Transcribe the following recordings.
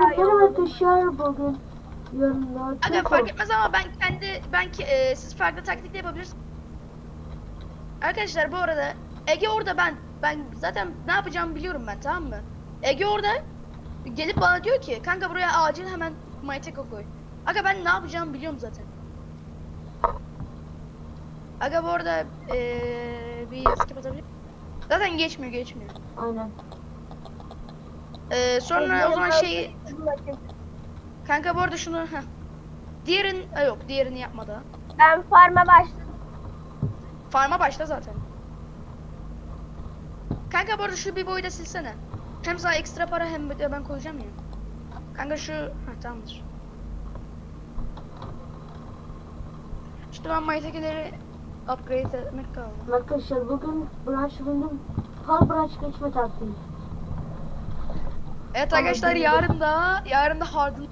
Benim taşıyor bugün. Yarın da Aga fark etmez ama ben kendi ben ki e, siz farklı taktikle yapabilirsiniz. Arkadaşlar bu arada Ege orada ben ben zaten ne yapacağımı biliyorum ben tamam mı? Ege orada gelip bana diyor ki kanka buraya acil hemen Mayteko koy. Aga ben ne yapacağımı biliyorum zaten. Aga bu arada eee bir skip atabilir Zaten geçmiyor geçmiyor. Aynen. Eee sonra o zaman şey kanka bu arada şunu heh. Diğerin ha, yok diğerini yapma daha. Ben farma başladım. Farma başla zaten. Kanka bu arada şu bir boyu da silsene. Hem sana ekstra para hem de ben koyacağım ya. Kanka şu... Ha tamamdır. İşte ben Maytekileri upgrade etmek kaldı. Arkadaşlar bugün branş bugün hal branş geçme taktiği. Evet arkadaşlar yarın da yarın da Hard'ın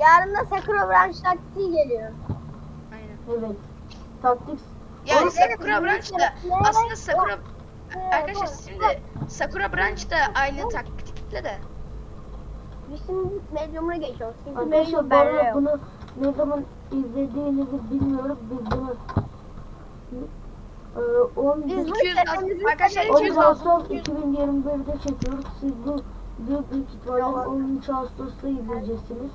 Yarın da Sakura Branch taktiği geliyor. aynen. Evet. Taktik. Yani Oğlum, Sakura Branch da aslında. Sakura Arkadaşlar şimdi Sakura Branch da aynı taktikle de. Biz şimdi medyumuna geçiyoruz. Çünkü Arkadaşlar medyum bunu ne zaman izlediğinizi bilmiyorum. Biz bunu e, 10 Biz bunu 200 az- kendimizin arkadaşlar kendimiz- 200 10 lazım. Ağustos 2021'de çekiyoruz. Siz bu büyük büyük ihtimalle 13 Ağustos'ta izleyeceksiniz.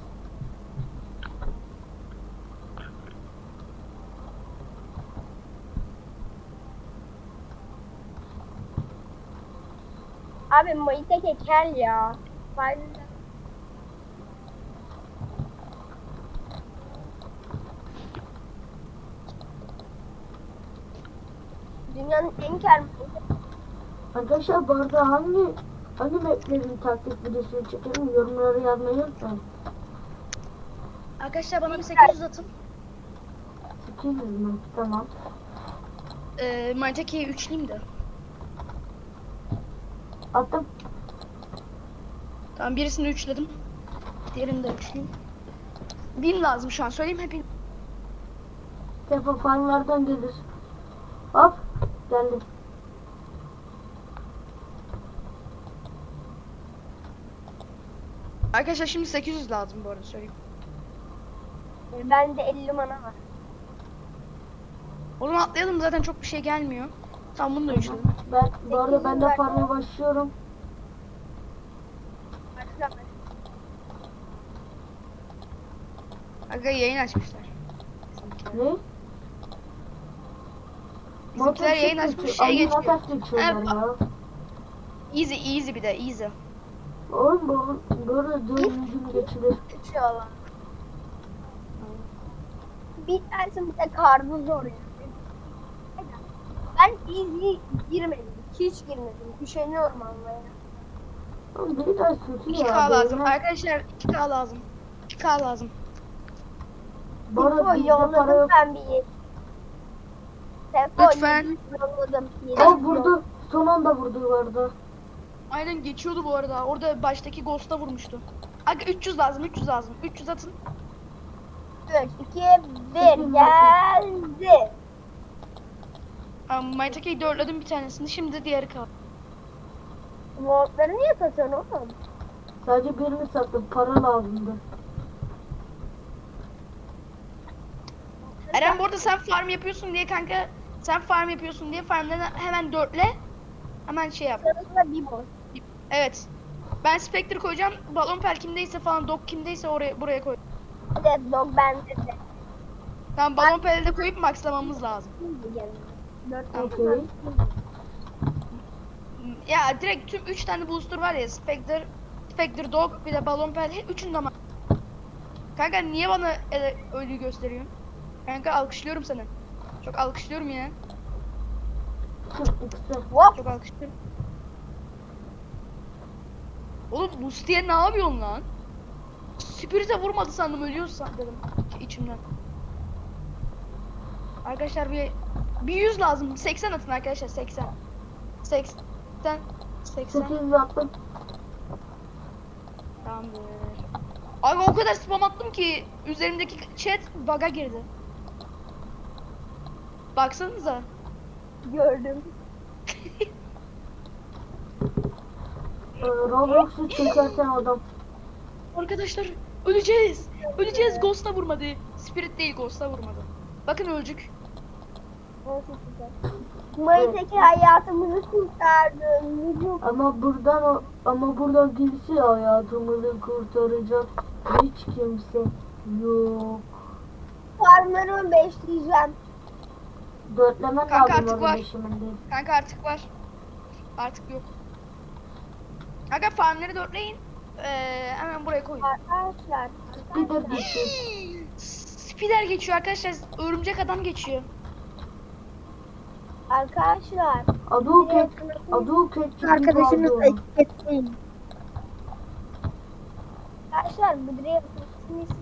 Abi Mayıt'taki kel ya. Faydalı. Dünyanın en kel Arkadaşlar bu arada hangi hangi maplerin taktik videosunu çekelim yorumlara yazmayı unutmayın. Arkadaşlar bana bir 800 atın. 800 mü? Tamam. Ee, Mayteki'yi üçleyeyim de. Attım. Tamam birisini üçledim. Diğerini de üçleyeyim. Bin lazım şu an söyleyeyim hep bin. Telefon farmlardan gelir. Hop. Geldim. Arkadaşlar şimdi 800 lazım bu arada söyleyeyim. Bende 50 mana var. O zaman atlayalım zaten çok bir şey gelmiyor. Tamam bunu da üçledim. Ben bu arada ben de 800 farmaya başlıyorum. Başla. Aga yayın açmışlar. Ne? Bizimkiler yayın açmış şey geçiyor. motor çekiyorlar ya. Easy easy bir de easy. Oğlum bu böyle gün geçilir. İnşallah. Bir tanesi bir de karnı zor. Ben easy girmedim. Hiç girmedim. Üşeniyorum anlamaya. Oğlum bir daha kötü 2K ya. lazım. böyle. Arkadaşlar 2K lazım. 2K lazım. Bizde para yolladım yok. ben bir. Sefo Lütfen. yolladım. O vurdu. Son anda vurdu arada. Aynen geçiyordu bu arada. Orada baştaki Ghost'a vurmuştu. Aga 300 lazım 300 lazım. 300 atın. 3, 2, 1 geldi. Um, Maytake'yi dörtledim bir tanesini. Şimdi diğeri kaldı. Montları niye satıyorsun oğlum? Sadece birini sattım. Para lazımdı. Eren bu arada sen farm yapıyorsun diye kanka sen farm yapıyorsun diye farmlarını hemen dörtle. Hemen şey yap. Sırasında bir boss. Evet. Ben Spectre koyacağım. Balon pel kimdeyse falan dog kimdeyse oraya buraya koy. Evet dog bende de. Tamam balon peli de koyup maxlamamız lazım. Dört tane. Ya direkt tüm 3 tane booster var ya Spectre, Spectre dog bir de balon pel üçünü de Kanka niye bana ele, ölüyü gösteriyorsun? Kanka alkışlıyorum seni. Çok alkışlıyorum ya. Çok alkışlıyorum. Oğlum Musti'ye ne yapıyorsun lan? Spirit'e vurmadı sandım ölüyorsun dedim içimden. Arkadaşlar bir bir 100 lazım. 80 atın arkadaşlar 80. 80 80 800 attım. Tamamdır. Abi o kadar spam attım ki üzerimdeki chat bug'a girdi. Baksanıza. Gördüm. Roblox'u çekerken adam. Arkadaşlar öleceğiz. Öleceğiz. Ghost'a vurmadı. Spirit değil Ghost'a vurmadı. Bakın öldük. Mayıs'taki hayatımızı kurtardın. Ama buradan o- ama buradan kimse hayatımızı kurtaracak hiç kimse yok. Farmlarımı besleyeceğim. Dörtlemen Kanka lazım artık var. Kanka artık var. Artık yok. Kanka farmları dörtleyin. Ee, hemen buraya koyun. Arkadaşlar. Şey. Spider geçiyor arkadaşlar. Örümcek adam geçiyor. Arkadaşlar. Aduket, Aduket gibi Arkadaşınız kaldı. etiketleyin. Arkadaşlar bu direğe izlemezsiniz.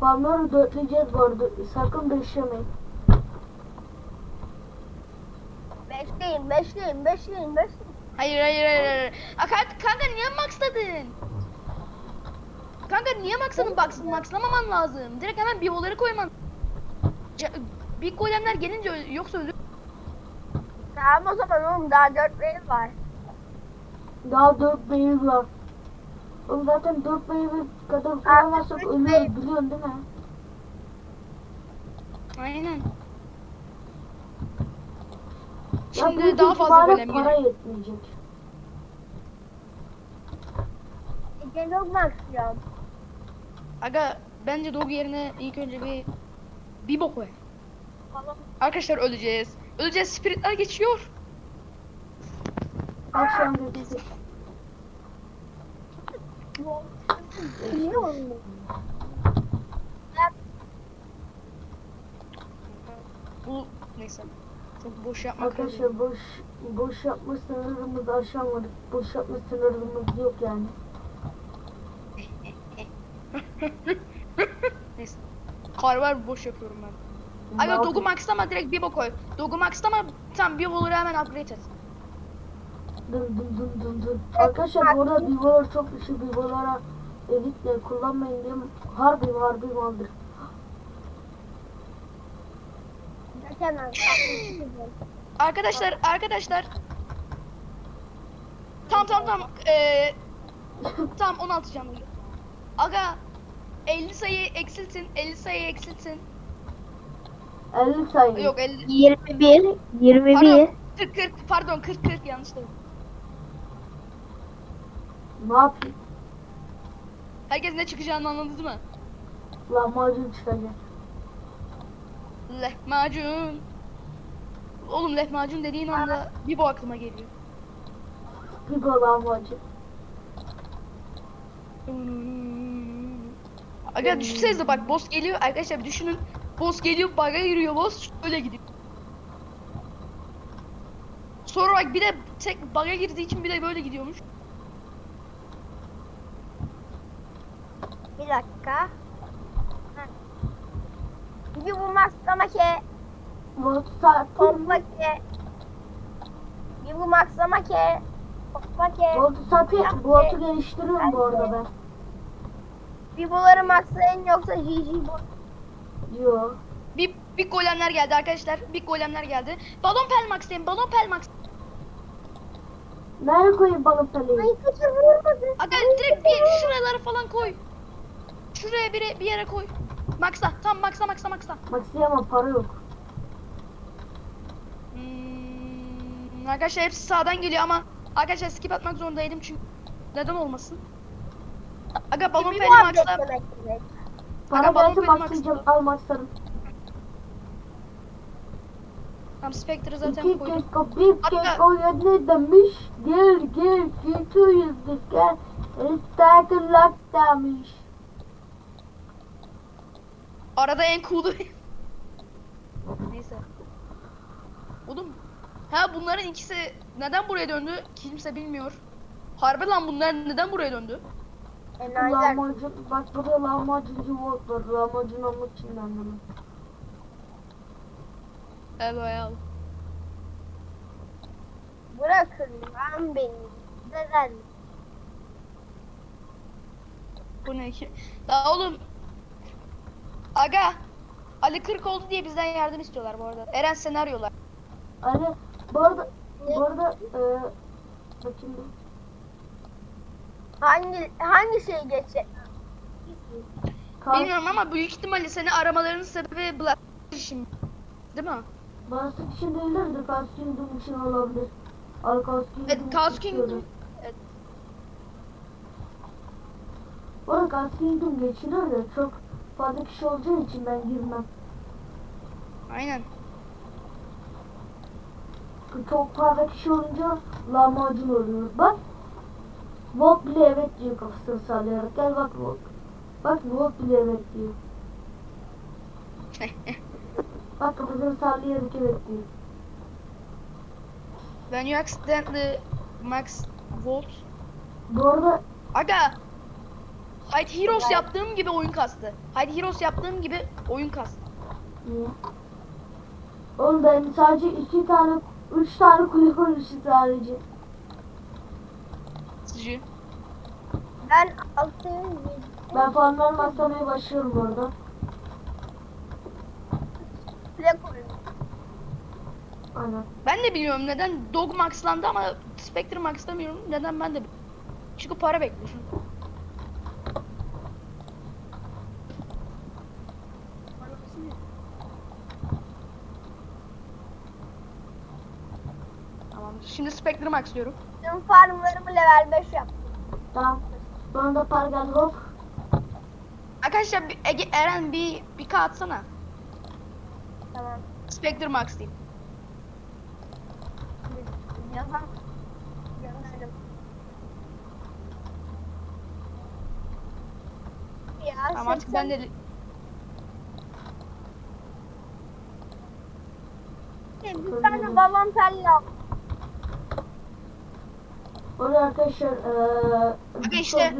Farmları dörtleyeceğiz bu arada. Sakın beşlemeyin. Beşleyin, beşleyin, beşleyin, beşleyin. Hayır hayır hayır. hayır. Aa, kanka, niye maxladın? Kanka niye maxladın? Max, maxlamaman lazım. Direkt hemen biyoları koyman. Big golemler gelince yoksa ölür. Tamam o zaman oğlum daha dört benim var. Daha dört beyir var. Oğlum zaten dört beyir kadar ölüyoruz beyir. biliyorsun değil mi? Aynen. Ya Şimdi büyük daha fazla golem para yetmeyecek. Gelog Max ya. Aga bence Dog yerine ilk önce bir Bibo koy. Tamam. Arkadaşlar öleceğiz. Öleceğiz. Spiritler geçiyor. An geçti. Biliyor musun? Bu neyse. Boş yapmak Arkadaşlar boş boş yapma sınırımızı aşamadık. Boş yapma sınırımız yok yani. Neyse. Kar var boş yapıyorum ben. Aga Dog'u maxlama direkt Bibo koy. Dog'u maxlama tam Bibo'ları hemen upgrade et. Dın dın dın dın dın. Arkadaşlar bu arada Bivolar çok güçlü Bivolara editle kullanmayın diyeyim. Harbi harbi maldır. Arkadaşlar arkadaşlar. Tam tam tam. Ee, tam 16 canlı. Aga 50 sayı eksiltin. 50 sayı eksiltin. 50 sayı. Yok 50. 21, 21. Pardon 40 40 pardon 40 40 yanlış dedim. Ne yapayım? Herkes ne çıkacağını anladı mı? Lahmacun çıkacak. Lehmacun. Oğlum lehmacun dediğin anda Bibo aklıma geliyor. Bir bol lahmacun. Aga düşünsenize bak boss geliyor arkadaşlar bir düşünün. Boss geliyor bug'a giriyor boss öyle gidiyor. Sonra bak bir de tek bug'a girdiği için bir de böyle gidiyormuş. Bir dakika. Bu maxlama ke, Volt saat. pompa ke. Bir bu maxlama ke, pompa ke. Volt saati Volt'u geliştiriyorum bu arada ben. Bir buları maxlayın yoksa GG bot. Yo. Bir bir golemler geldi arkadaşlar. Bir golemler geldi. Balon pelmax deyin. Balon pelmax. Nereye koyayım balık Ay taleyi? kaçır vurmadı. Aga direkt bir şuralara falan koy. Şuraya bir, bir yere koy. Maxla. Tam maxla maxla maxla. Maxi ama para yok. Hmm, arkadaşlar hepsi sağdan geliyor ama arkadaşlar skip atmak zorundaydım çünkü neden olmasın? Aga balon peli maxla. Para Aga, balon benim maxlayacağım. aksine. Al maxlarım. Tam Spectre'ı zaten İki koydum. keko bir Hatta- keko ne demiş? Gel gel kötü yüzlük gel. Estağfurullah demiş. Arada en cool'u. Neyse. Oğlum. Ha bunların ikisi neden buraya döndü kimse bilmiyor. Harbi lan bunlar neden buraya döndü? Enayiler. Lahmacun, bak burada lahmacuncu volt var. Lahmacun almak için ben bunu. Evet. Bırakın lan beni. Neden? Bu ne ki? La oğlum. Aga. Ali 40 oldu diye bizden yardım istiyorlar bu arada. Eren senaryolar. Hani bu arada bakayım bir. Hangi hangi şey geçecek? Kas, Bilmiyorum ama büyük ihtimalle seni aramalarının sebebi Black işim. Değil mi? Bastı için değildir de Kas Kingdom için olabilir. Al Kas Kingdom. Evet. Kingdom. Evet. Bu arada Kas Kingdom geçilir de çok fazla kişi olacağı için ben girmem. Aynen. Çok fazla kişi olunca lahmacun oluyor. Bak. Volt bile evet diyor kafasını sallayarak. Gel bak Volt. Bak Volt bile evet diyor. Bak kafasını sallayarak evet diyor. When you accidentally max volt. Bu arada Aga. Hide Heroes yaptığım gibi oyun kastı. Hide Heroes yaptığım gibi oyun kastı. niye? Oğlum ben sadece iki tane, üç tane kule koymuşum sadece. Sıcı. Ben altıyım. Ben farmlar maslamaya başlıyorum. Bile koyuyorum. Aynen. Ben de bilmiyorum neden Dog maxlandı ama Spectre maxlamıyorum. Neden ben de. Çünkü para bekliyorum. Şimdi Spectre maxlıyorum. Tüm farmlarımı level 5 yaptım. Tamam. Bana da par geldi hop. Arkadaşlar bir- Ege, Eren bir bir K atsana. Tamam. Spectre max diyeyim. Yazan. Gönderdim. Ya Tamam artık ben de Bir tane balon telli al. Bu arada arkadaşlar eee Aga işte-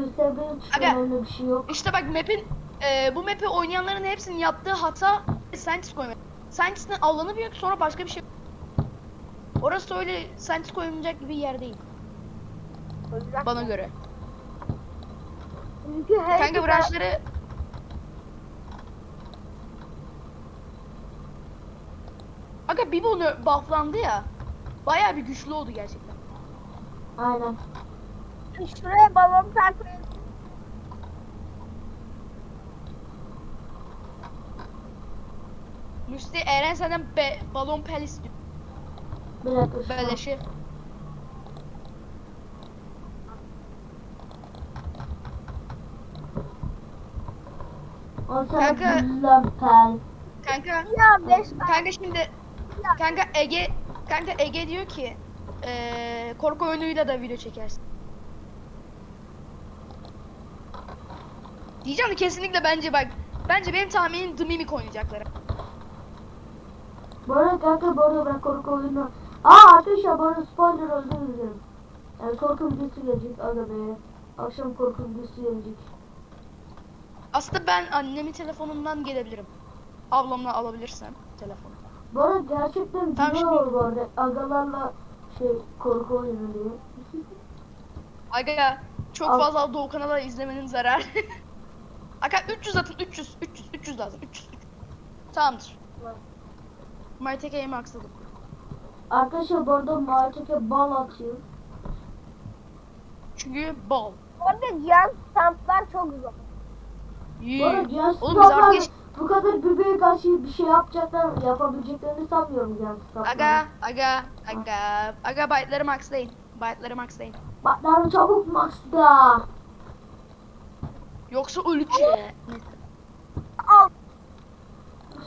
Aga. bir şey yok. İşte bak map'in e, bu map'i oynayanların hepsinin yaptığı hata Scientist koymak. Scientist'in alanı büyük sonra başka bir şey. Orası öyle Scientist koyulacak gibi bir yer değil bana göre. Çünkü her Kanka bir- branşları Aga Bibo nö- bufflandı ya. Bayağı bir güçlü oldu gerçekten. Aynen. Şuraya balon tel koyalım. Müsti Eren senden be- balon pel istiyor. Bir dakika. Beleşi. Kanka. Kanka Ya 5 Kanka şimdi kanka Ege kanka Ege diyor ki eee korku oyunuyla da video çekersin. Diyeceğim de kesinlikle bence bak bence benim tahminim The Mimic oynayacakları. Bu arada kanka bu arada ben korku oyunu... Aa arkadaşlar bu arada spoiler öldü üzülüyorum. Yani korku videosu gelecek aga be. Akşam korku videosu gelecek. Aslında ben annemin telefonundan gelebilirim. Ablamla alabilirsem telefonu. Bu arada gerçekten Tamam, güzel şimdi- olur bu arada. Agalarla şey korku oyunu diye. Aga çok Al. fazla Doğu kanalı izlemenin zararı. Aga 300 atın 300 300 300 lazım 300. 300. Tamamdır. MyTK'yi maxladım. Arkadaşlar bu arada Martek'e bal atıyor. Çünkü bal. Orada cihan stamplar çok zor. Bu arada Yee. Oğlum biz arkadaş... bu kadar büyüğe karşı bir şey yapacaklar, yapabileceklerini sanmıyorum Stop'lar. Aga, aga, aga, aga byte'ları maxlayın. Byte'ları maxlayın. Bak lan çabuk Max'da. Yoksa öleceğiz. Al.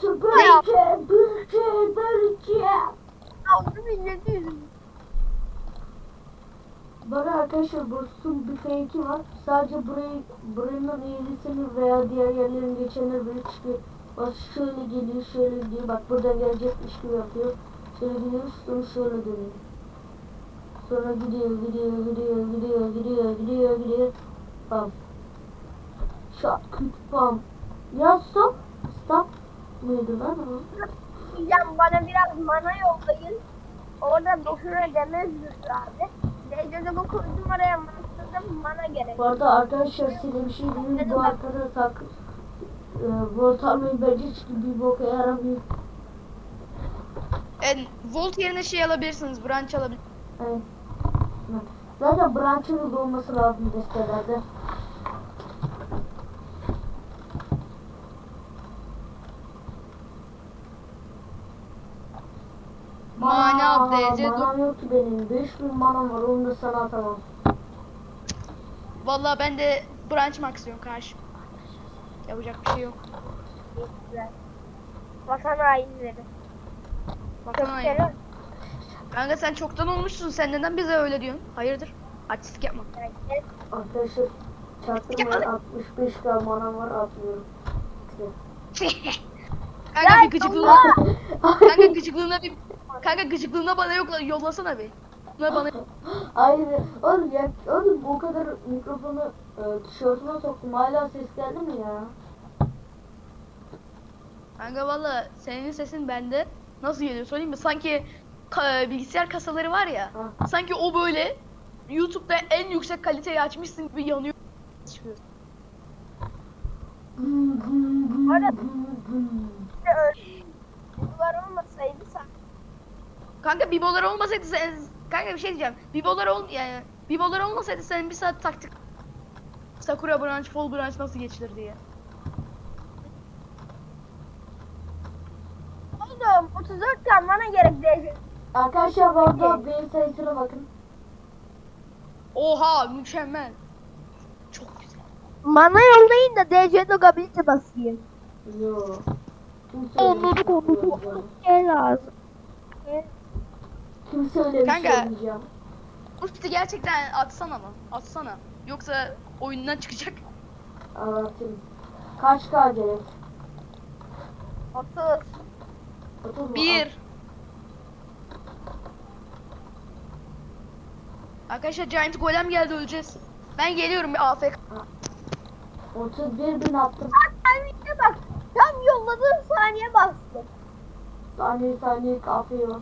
Bölge, bölge, bölge. Aldı 1700. Bana arkadaşlar Burst'un bir fake'i var. Sadece burayı, buranın eğrisini veya diğer yerlerin geçenleri böyle çıkıyor. Bak şöyle geliyor, şöyle gidiyor. Bak buradan gelecekmiş gibi yapıyor. Şöyle gidiyor, sonra şöyle dönüyor. Sonra gidiyor, gidiyor, gidiyor, gidiyor, gidiyor, gidiyor, gidiyor. Bam. Şak, küt, bam. Ya stop. Stop. Neydi lan o? Diyeceğim bana biraz mana yollayın. Orada demir zırhı abi. Dejavu koydum oraya masladım mana gerek. Bu arada arkadaşlar size bir şey diyeyim. Bu arkada sak e, Voltarmayı bence hiç bir boka yaramıyor. En, volt yerine şey alabilirsiniz, branch alabilirsiniz. Evet. Zaten branch'ın da olması lazım destelerde. Mana DC Manam yok ki benim. 5000 manam var onu da sana atamam. Vallahi ben de branch maxiyon karşı. Yapacak bir şey yok. Vatan hainleri. Vatan kere Kanka sen çoktan olmuşsun. Sen neden bize öyle diyorsun? Hayırdır? Artistlik yapma. Arkadaşlar çaktırmayın 65 k manam var atmıyorum. Kanka Ya bir gıcıklığına kanka gıcıklığına bir kanka gıcıklığına bana yok yollasana bir. Buna bana Hayır oğlum ya oğlum o kadar mikrofonu e, tişörtüme soktum hala ses geldi mi ya? Kanka valla senin sesin bende nasıl geliyor söyleyeyim mi? Sanki ka- bilgisayar kasaları var ya. Ha. Sanki o böyle YouTube'da en yüksek kaliteyi açmışsın gibi yanıyor. Çıkıyor. Duvar olmasaydı sen Kanka bibolar olmasaydı sen kanka bir şey diyeceğim. Bibolar ol yani bibolar olmasaydı sen bir saat taktik Sakura branch, Fall branch nasıl geçilir diye. Oğlum 34 tane bana gerek değil. Arkadaşlar bu arada beyin sayısına bakın. Oha mükemmel. Çok güzel. Mana yollayın da DC Dogability basayım. Yo. Kim Onları söylemiş konusu bunu? şey lazım. Kim söylemiş Kanka. olmayacağım. Musti gerçekten atsana ama. Atsana. Yoksa oyundan çıkacak. Anlatayım. Kaç K gerek? 30. 30 mu? Bir. Arkadaşlar Giant Golem geldi öleceğiz. Ben geliyorum bir AFK. Al. 31 bin attım. Timing'e bak. Tam yolladığım saniye bastım. Saniye saniye kahve yok.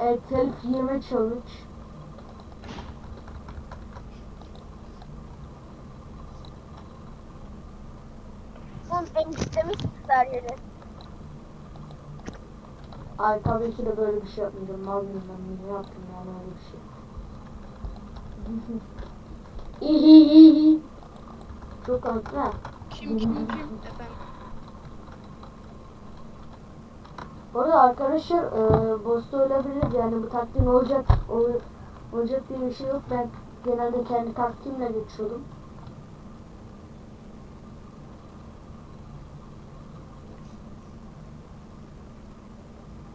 Evet telif yeme challenge. Oğlum eniştemi sıktılar yere. Ay tabii ki de böyle bir şey yapmayacağım. Mal mıyım ben niye yaptım yani öyle bir şey. İhihihi. Çok haklı. ha. Kim kim kim? Efendim. Bu arada arkadaşlar e, bosta ölebilir yani bu taktiğin olacak ol- olacak diye bir şey yok. Ben genelde kendi taktiğimle geçiyordum.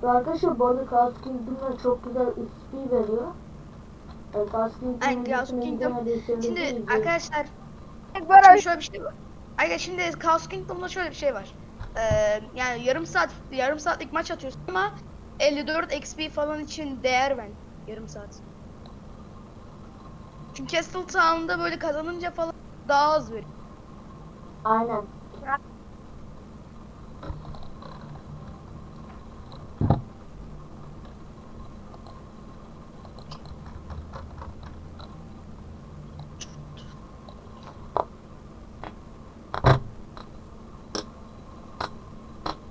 Ve arkadaşlar bu arada Chaos Kingdom'da çok güzel XP veriyor. E, Chaos Kingdom'un Chaos Kingdom. Şimdi arkadaşlar şimdi şöyle bir şey var. Arkadaşlar şimdi Chaos Kingdom'da şöyle bir şey var. Ee, yani yarım saat yarım saatlik maç atıyorsun ama 54 XP falan için değer ben yarım saat. Çünkü Castle Town'da böyle kazanınca falan daha az veriyor. Aynen.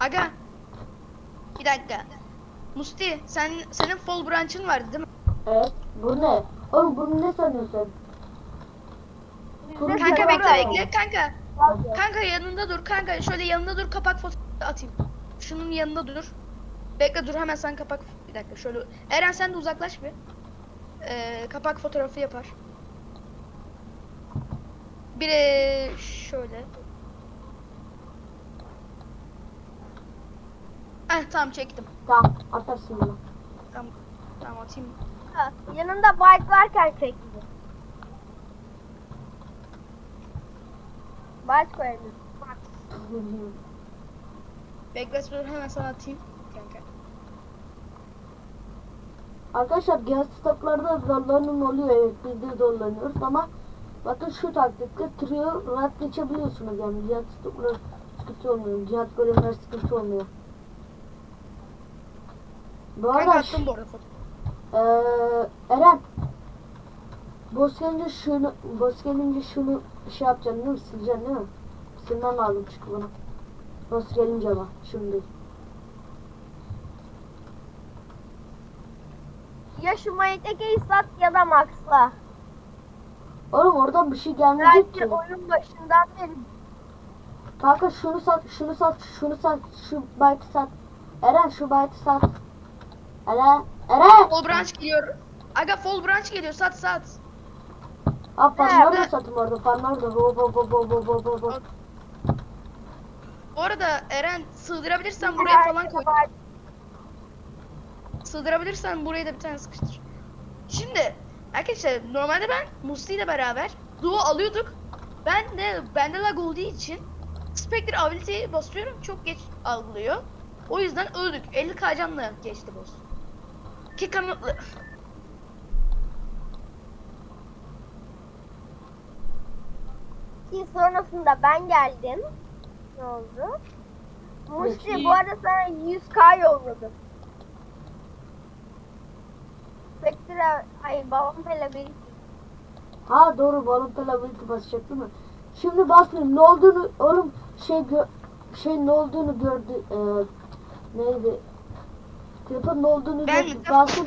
Aga. Bir dakika. Musti sen senin fall branch'ın vardı değil mi? Evet. Bu ne? Oğlum bunu ne sanıyorsun? Turuncu Kanka bekle bekle kanka. Kanka yanında dur kanka şöyle yanında dur kapak fotoğrafı atayım. Şunun yanında dur. Bekle dur hemen sen kapak bir dakika şöyle. Eren sen de uzaklaş bir. Ee, kapak fotoğrafı yapar. Biri şöyle. Eh tamam çektim. Tamam atarsın bunu. Tamam. Tamam atayım. Ha, Yanında bike varken çekti. Bike koyalım. Bekle dur hemen sana atayım. Kanka. Arkadaşlar genel stoklarda zorlanım oluyor evet biz de zorlanıyoruz ama bakın şu taktikte trio rahat geçebiliyorsunuz yani cihat stokları sıkıntı olmuyor cihat bölümler sıkıntı olmuyor. Bu arada attım bu arada eee Eren boss gelince şunu boss gelince şunu şey yapacaksın değil mi sileceksin değil mi? Silmen lazım çünkü bunu. Boss gelince ama şimdi. ya şu Mayteke'yi sat ya da Max'la. Oğlum oradan bir şey gelmeyecek ki. Belki oyun başından beri Kanka şunu sat, şunu sat, şunu sat, şu byte'ı sat. Eren şu byte'ı sat. Eren, Eren! Fall branch geliyor. Aga fall branch geliyor sat sat. Abi farmları da satın orada, farmları da. Hop hop hop hop hop hop hop hop. Bu arada Eren sığdırabilirsen buraya falan koy. Sığdırabilirsen buraya da bir tane sıkıştır. Şimdi arkadaşlar normalde ben Musti ile beraber Duo alıyorduk. Ben de bende lag olduğu için Spectre ability'yi basıyorum çok geç algılıyor. O yüzden öldük. 50 k canla geçti boss. Ki kanıtlı. Ki sonrasında ben geldim. Ne oldu? Musti Peki. bu arada sana 100k yolladım. Spectre, ay babam hele bir Ha doğru balon pelability basacak değil mi? Şimdi basmayayım. Ne olduğunu oğlum şey gö şey ne olduğunu gördü. E, neydi? Telefon ne olduğunu Ben? Bastım.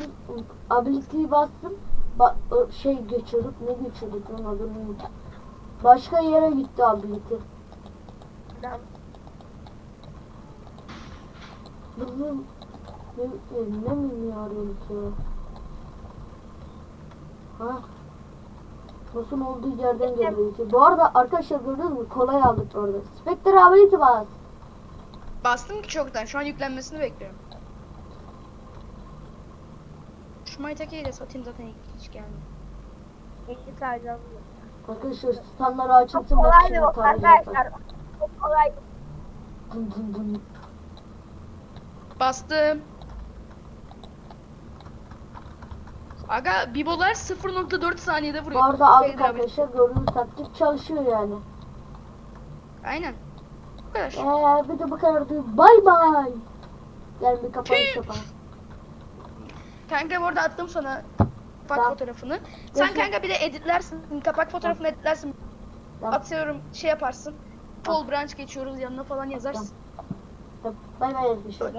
Ability'yi bastım. Ba şey geçiyorduk. Ne geçiyorduk onun adını unuttum. Başka yere gitti ability. adam. Bizim ne, ne, ne mi arıyoruz ya? Ha? Nasıl olduğu yerden geliyor ki. Bu arada arkadaşlar gördünüz mü? Kolay aldık orada. Spectre ability bas. Bastım ki çoktan. Şu an yüklenmesini bekliyorum. Şu Maytake'yi de satayım zaten hiç gelmiyor. 50k canlı. Arkadaşlar standları açılsın bak şimdi tarih arkadaşlar. Çok kolay. Dın dın dın. Bastım. Aga Bibolar 0.4 saniyede vuruyor. Bu arada aldık arkadaşlar gördüğünüz taktik çalışıyor yani. Aynen. Bu kadar. Eee bir de bu kadar diyor. Bay bay. Gel bir kapanış yapalım. Kanka bu arada attım sana kapak Tamam. fotoğrafını. Sen Görüşürüz. kanka bir de editlersin. Kapak fotoğrafını editlersin. Tamam. Atıyorum şey yaparsın. Fall branch geçiyoruz yanına falan yazarsın. Bay bay.